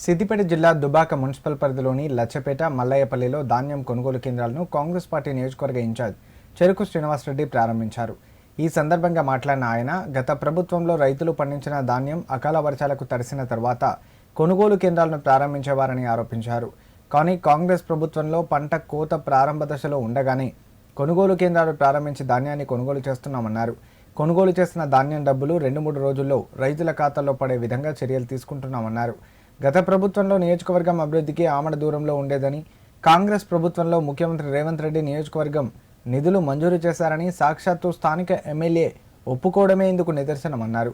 సిద్దిపేట జిల్లా దుబాక మున్సిపల్ పరిధిలోని లచ్చపేట మల్లయ్యపల్లిలో ధాన్యం కొనుగోలు కేంద్రాలను కాంగ్రెస్ పార్టీ నియోజకవర్గ ఇన్ఛార్జ్ చెరుకు శ్రీనివాసరెడ్డి ప్రారంభించారు. ఈ సందర్భంగా మాట్లాడిన ఆయన గత ప్రభుత్వంలో రైతులు పండించిన ధాన్యం అకాల వర్షాలకు తడిసిన తర్వాత కొనుగోలు కేంద్రాలను ప్రారంభించేవారని ఆరోపించారు. కానీ కాంగ్రెస్ ప్రభుత్వంలో పంట కోత ప్రారంభ దశలో ఉండగానే కొనుగోలు కేంద్రాలు ప్రారంభించి ధాన్యాన్ని కొనుగోలు చేస్తున్నామన్నారు. కొనుగోలు చేసిన ధాన్యం డబ్బులు రెండు మూడు రోజుల్లో రైతుల ఖాతాల్లో పడే విధంగా చర్యలు తీసుకుంటున్నామన్నారు. గత ప్రభుత్వంలో నియోజకవర్గం అభివృద్ధికి ఆమడ దూరంలో ఉండేదని కాంగ్రెస్ ప్రభుత్వంలో ముఖ్యమంత్రి రేవంత్ రెడ్డి నియోజకవర్గం నిధులు మంజూరు చేశారని సాక్షాత్తు స్థానిక ఎమ్మెల్యే ఒప్పుకోవడమే ఇందుకు నిదర్శనమన్నారు.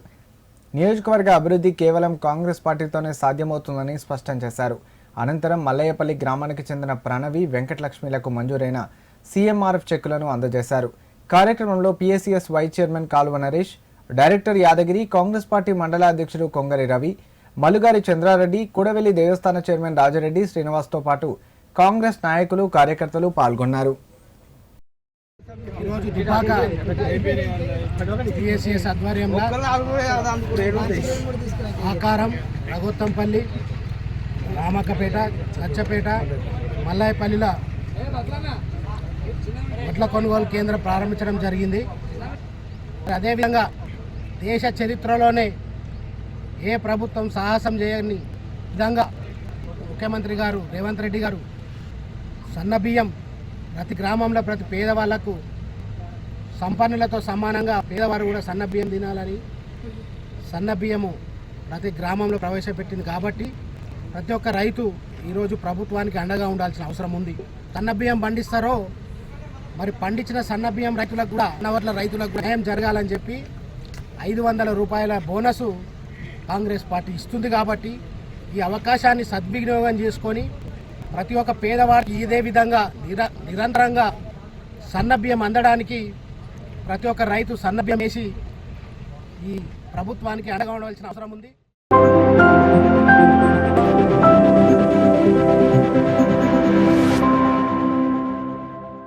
నియోజకవర్గ అభివృద్ధి కేవలం కాంగ్రెస్ పార్టీతోనే సాధ్యమవుతుందని స్పష్టం చేశారు. అనంతరం మల్లయ్యపల్లి గ్రామానికి చెందిన ప్రణవి వెంకటలక్ష్మిలకు మంజూరైన సీఎంఆర్ఎఫ్ చెక్కులను అందజేశారు. కార్యక్రమంలో PSCS vice chairman Kaluva Naresh director Yadagiri Congress party మండల అధ్యక్షుడు కొంగరి రవి మలుగారి చంద్రారెడ్డి కూడవెల్లి దేవస్థాన చైర్మన్ రాజారెడ్డి శ్రీనివాస్తో పాటు కాంగ్రెస్ నాయకులు కార్యకర్తలు పాల్గొన్నారు. ఈరోజు దుబాక టీఎస్ఎస్ ఆధ్వర్యంలో ఆకారం రఘోత్తంపల్లి రామక్కపేట లచ్చపేట మల్లాయపల్లిల వడ్ల కొనుగోలు కేంద్రం ప్రారంభించడం జరిగింది. అదేవిధంగా దేశ చరిత్రలోనే ఏ ప్రభుత్వం సాహసం చేయని విధంగా ముఖ్యమంత్రి గారు రేవంత్ రెడ్డి గారు సన్న బియ్యం ప్రతి గ్రామంలో ప్రతి పేదవాళ్ళకు సంపన్నులతో సమానంగా పేదవారు కూడా సన్న బియ్యం తినాలని సన్న బియ్యము ప్రతి గ్రామంలో ప్రవేశపెట్టింది కాబట్టి ప్రతి ఒక్క రైతు ఈరోజు ప్రభుత్వానికి అండగా ఉండాల్సిన అవసరం ఉంది. సన్న బియ్యం పండిస్తారో మరి పండించిన సన్న బియ్యం రైతులకు కూడా అన్నవర్ల రైతులకు న్యాయం జరగాలని చెప్పి ఐదు వందల రూపాయల బోనసు కాంగ్రెస్ పార్టీ ఇస్తుంది కాబట్టి ఈ అవకాశాన్ని సద్వినియోగం చేసుకొని ప్రతి ఒక్క పేదవాడికి ఇదే విధంగా నిర నిరంతరంగా సన్నభ్యం అందడానికి ప్రతి ఒక్క రైతు సన్నభ్యం వేసి ఈ ప్రభుత్వానికి అండగా ఉండవలసిన అవసరం ఉంది.